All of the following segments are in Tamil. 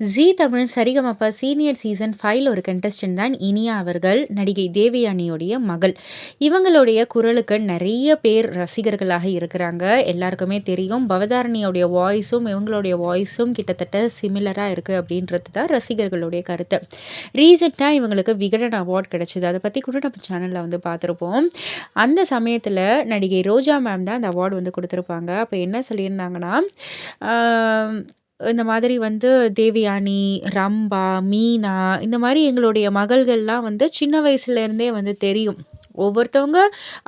ஜீ தமிழ் சரிகமப்பா சீனியர் சீசன் ஃபைவ்ல ஒரு கண்டஸ்டன்ட் தான் இனியா அவர்கள். நடிகை தேவயானியோடைய மகள். இவங்களுடைய குரலுக்கு நிறைய பேர் ரசிகர்களாக இருக்கிறாங்க. எல்லாருக்குமே தெரியும். பவதாரணியோடைய வாய்ஸும், இவங்களுடைய வாய்ஸும் கிட்டத்தட்ட சிமிலராக இருக்குது அப்படின்றது தான் ரசிகர்களுடைய கருத்து. ரீசெண்டாக இவங்களுக்கு விகடன் அவார்ட் கிடச்சிது அதை பற்றி கூட நம்ம சேனலில் வந்து பார்த்துருப்போம். அந்த சமயத்தில் நடிகை ரோஜா மேம் தான் அந்த அவார்டு வந்து கொடுத்துருப்பாங்க அப்போ என்ன சொல்லியிருந்தாங்கன்னா, இந்த மாதிரி வந்து தேவயானி, ரம்பா, மீனா இந்த மாரி எங்களுடைய மகள்கள்லாம் வந்து சின்ன வயசுலேருந்தே வந்து தெரியும். ஒவ்வொருத்தவங்க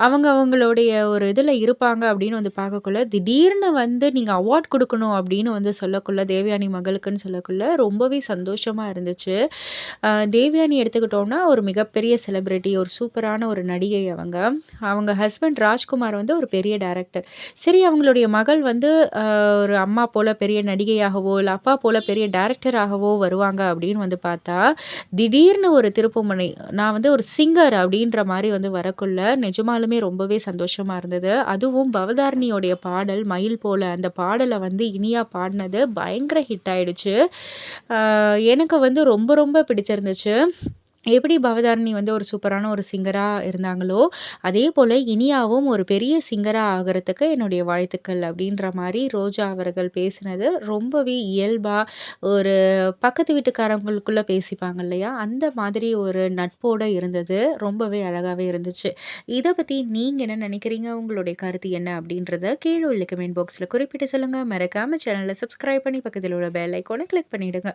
அவங்க அவங்களுடைய ஒரு இதில் இருப்பாங்க அப்படின்னு வந்து பார்க்கக்குள்ள, திடீர்னு வந்து நீங்கள் அவார்ட் கொடுக்கணும் அப்படின்னு வந்து சொல்லக்குள்ள, தேவயானி மகளுக்குன்னு சொல்லக்குள்ள ரொம்பவே சந்தோஷமாக இருந்துச்சு. தேவயானி எடுத்துக்கிட்டோம்னா, ஒரு மிகப்பெரிய செலிப்ரிட்டி ஒரு சூப்பரான ஒரு நடிகை அவங்க. அவங்க ஹஸ்பண்ட் ராஜ்குமார் வந்து ஒரு பெரிய டேரக்டர் சரி அவங்களுடைய மகள் வந்து ஒரு அம்மா போல் பெரிய நடிகையாகவோ, இல்லை அப்பா போல் பெரிய டேரக்டராகவோ வருவாங்க அப்படின்னு வந்து பார்த்தா, திடீர்னு ஒரு திருப்புமனை நான் வந்து ஒரு சிங்கர் அப்படின்ற மாதிரி வந்து வரக்குள்ள, நிஜமாலுமே ரொம்பவே சந்தோஷமா இருந்தது. அதுவும் பவதாரணியோடைய பாடல் "மயில் போல" அந்த பாடலை வந்து இனியா பாடினது பயங்கர ஹிட் ஆயிடுச்சு. எனக்கு வந்து ரொம்ப ரொம்ப பிடிச்சிருந்துச்சு. எப்படி பவதாரணி வந்து ஒரு சூப்பரான ஒரு சிங்கரா இருந்தாங்களோ, அதே போல இனியாவும் ஒரு பெரிய சிங்கரா ஆகுறதுக்கு என்னுடைய வாழ்த்துக்கள் அப்படின்ற மாரி ரோஜா அவர்கள் பேசினது ரொம்பவே இயல்பா, ஒரு பக்கத்து வீட்டுக்காரங்களுக்குள்ள பேசிப்பாங்க இல்லையா? அந்த மாதிரி ஒரு நட்போட இருந்தது. ரொம்பவே அழகாவே இருந்துச்சு. இத பத்தி நீங்க என்ன நினைக்கிறீங்க? உங்களுடைய கருத்து என்ன? அப்படின்றத கீழ உள்ள கமெண்ட் பாக்ஸ்ல குறிப்பிட்டு சொல்லுங்க. மறக்காம சேனல சப்ஸ்கிரைப் பண்ணி பக்கத்துல உள்ள பெல் ஐகான கிளிக் பண்ணிடுங்க.